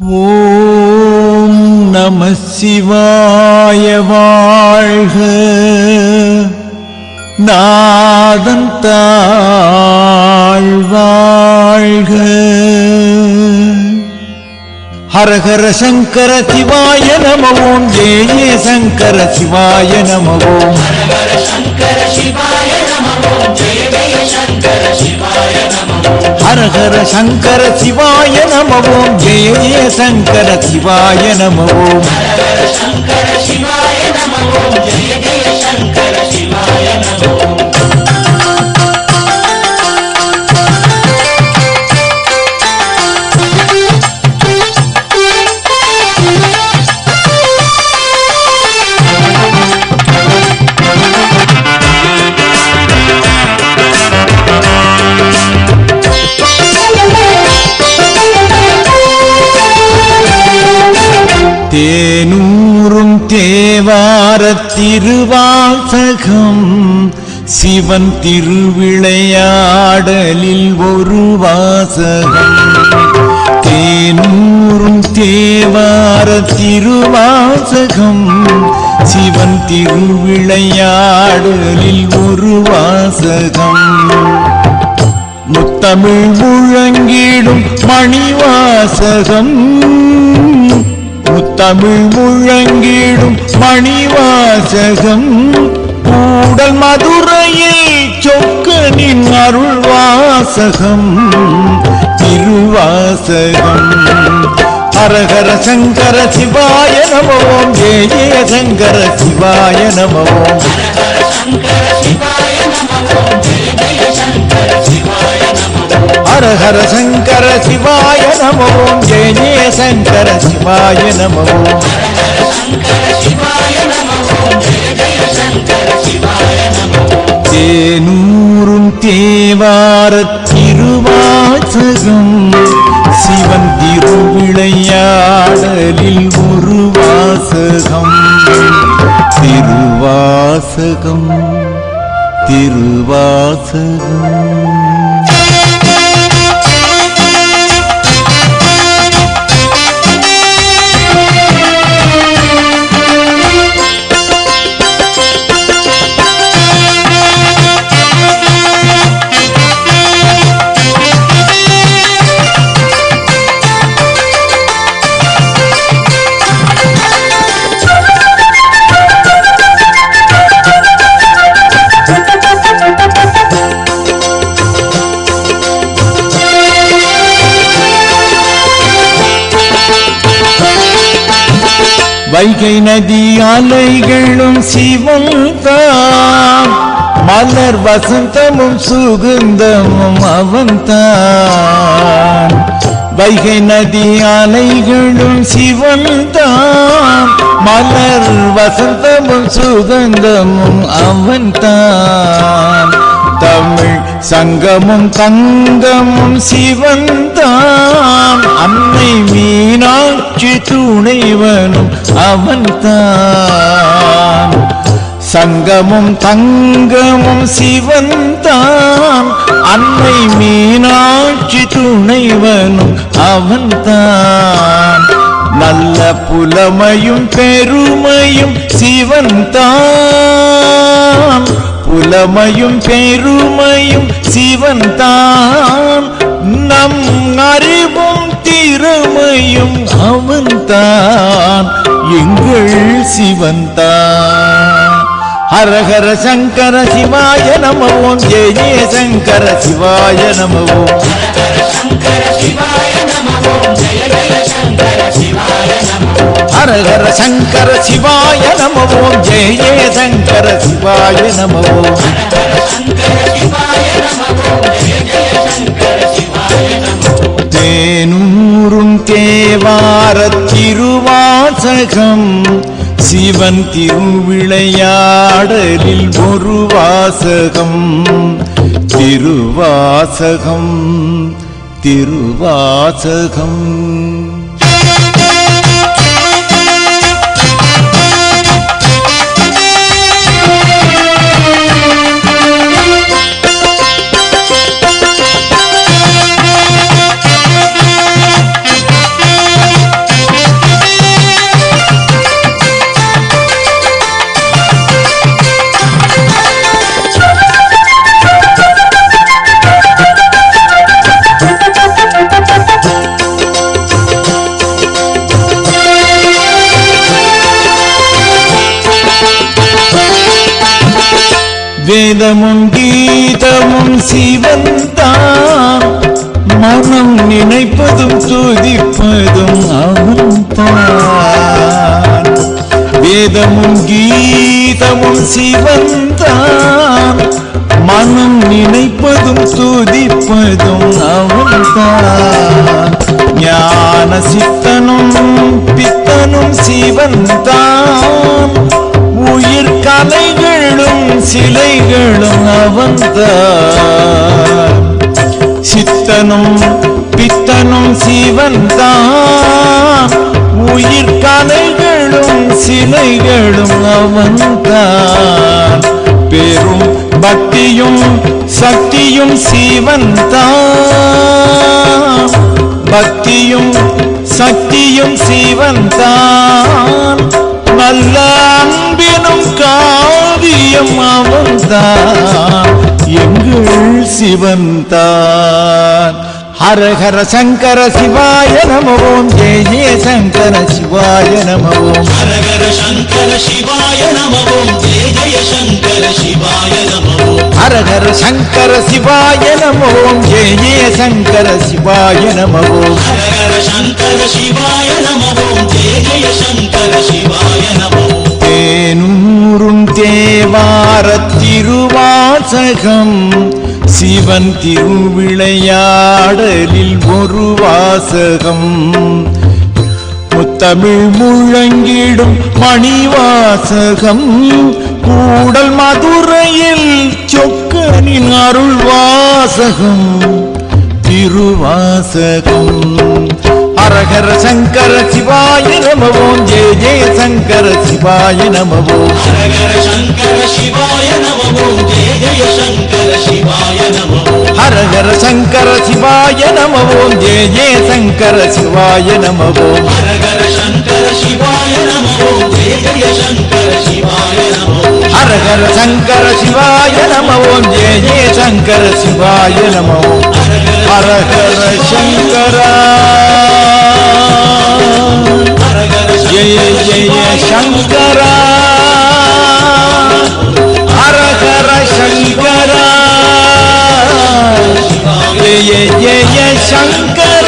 ஓம் நம சிவாய வாழ்க. நாதன் தாழ் வாழ்க ஹரஹர சங்கர சிவாய நம ஓம். ஜெய ஜெய சங்கர சிவாய நமவோம் ஹரஹர சங்கர சிவாய நம ஓம் ஜெய ஜெய சங்கர சிவாய நம ஓம் தேனூரும் தேவாரத் திருவாசகம். சிவன் திருவிளையாடலில் ஒரு வாசகம். தேனூரும் தேவாரத் திருவாசகம். சிவன் திருவிளையாடலில் ஒரு வாசகம். முத்தமிழ் முழங்கிடும் மணிவாசகம். தமிழ் முழங்கிடும் மணிவாசகம். கூடல் மதுரையில் சொக்கனின் அருள்வாசகம். திருவாசகம். ஹரஹர சங்கர சிவாய நமவோம் ஜெய ஜெய சங்கர சிவாய நமவோம் ஹரஹர சங்கர சிவாய நமவோம் ஜெய ஜெய சங்கர சிவாய நமவோம் தேனூரும் தேவாரத் திருவாசகம் சிவன் திருவிளையாடலில் ஒரு வாசகம் திருவாசகம் திருவாசகம் வைகை நதி அலைகளும் சிவம் தான் மலர் வசந்தமும் சுகந்தமும் அவன்தான். வைகை நதி அலைகளும் சிவன் தான் மலர் வசந்தமும் சுகந்தமும் அவன்தான். தமிழ் சங்கமும் தங்கமும் சிவன்தான். அன்னை மீனாட்சி துணைவனும் அவன்தான். சங்கமும் தங்கமும் சிவன்தான். அன்னை மீனாட்சி துணைவனும் அவன்தான். நல்ல புலமையும் பெருமையும் சிவன்தான். புலமையும் பெருமையும் சிவன் தான் நம் அறிவும் திறமையும் அவன் தான் எங்கள் சிவன் தான் ஹரஹர சங்கர சிவாய நமவோம் ஜெய ஜெய சங்கர சிவாய நமவோம் ஹரஹர சங்கர சிவாய நமவோம் ஜெய ஜெய சங்கர சிவாய நமவோம் தேனூரும் தேவாரத் திருவாசகம் சிவன் திருவிளையாடலில் ஒரு வாசகம். திருவாசகம் திருவாசகம். வேதமும் கீதமும் சிவந்தான். மனம் நினைப்பதும் துதிப்பதும் அவன்தான் வேதமும் கீதமும் சிவந்தான். மனம் நினைப்பதும் துதிப்பதும் அவன்தான் ஞான சித்த சிலைகளும் அவன்தான் சித்தனும் பித்தனும் சிவன்தான். உயிர் கலைகளும் சிலைகளும் அவன்தான் பெரும் பக்தியும் சக்தியும் சிவன்தான். பக்தியும் சக்தியும் சிவன்தான். நல்ல அன்பினும் கா காவியம் அவன்தான் எங்கள் சிவன்தான் ஹர ஹர சங்கர சிவாய நமவோம் ஜெய ஜெய சங்கர சிவாய நமவோம் ஹரஹர சங்கர சிவாய நமவோம் ஜெய ஜெய சங்கர சிவாய நமவோம் ஹர ஹர சங்கர சிவாய நமவோம் ஜெய ஜெய சங்கர சிவாய நமவோம் ஹரஹர சங்கர சிவாய நமவோம் ஜெய ஜெய சங்கர சிவாய நமவோம் தேனூரும் தேவார திருவாசகம். சிவன் திருவிளையாடலில் ஒரு வாசகம். முத்தமிழ் முழங்கிடும் மணிவாசகம். கூடல் மதுரையில் சொக்கனின் அருள் வாசகம் திருவாசகம். ஹரஹர சங்கர சிவாய நமவோம் ஜெய ஜெய சங்கர சிவாய நமவோம் ஹரஹர சங்கர சிவாய நமவோம் ஜெய ஜெய சங்கர சிவாய நமவோம் ஹரஹர சங்கர சிவாய நமவோம் ஜெய ஜெய சங்கர சிவாய நமவோம் ஹரஹர சங்கர சிவாய நமவோம் ஜெய ஜெய சங்கர சிவாய நமவோம் ஹரஹர சங்கர சிவாய நமவோம் ஜெய ஜெய சங்கர சிவாய நமவோம் ஹரஹர சங்கரா ಜಯ ಜಯ ಶಂಕರ ಹರಹರ ಶಂಕರ. ಜಯ ಜಯ ಶಂಕರ.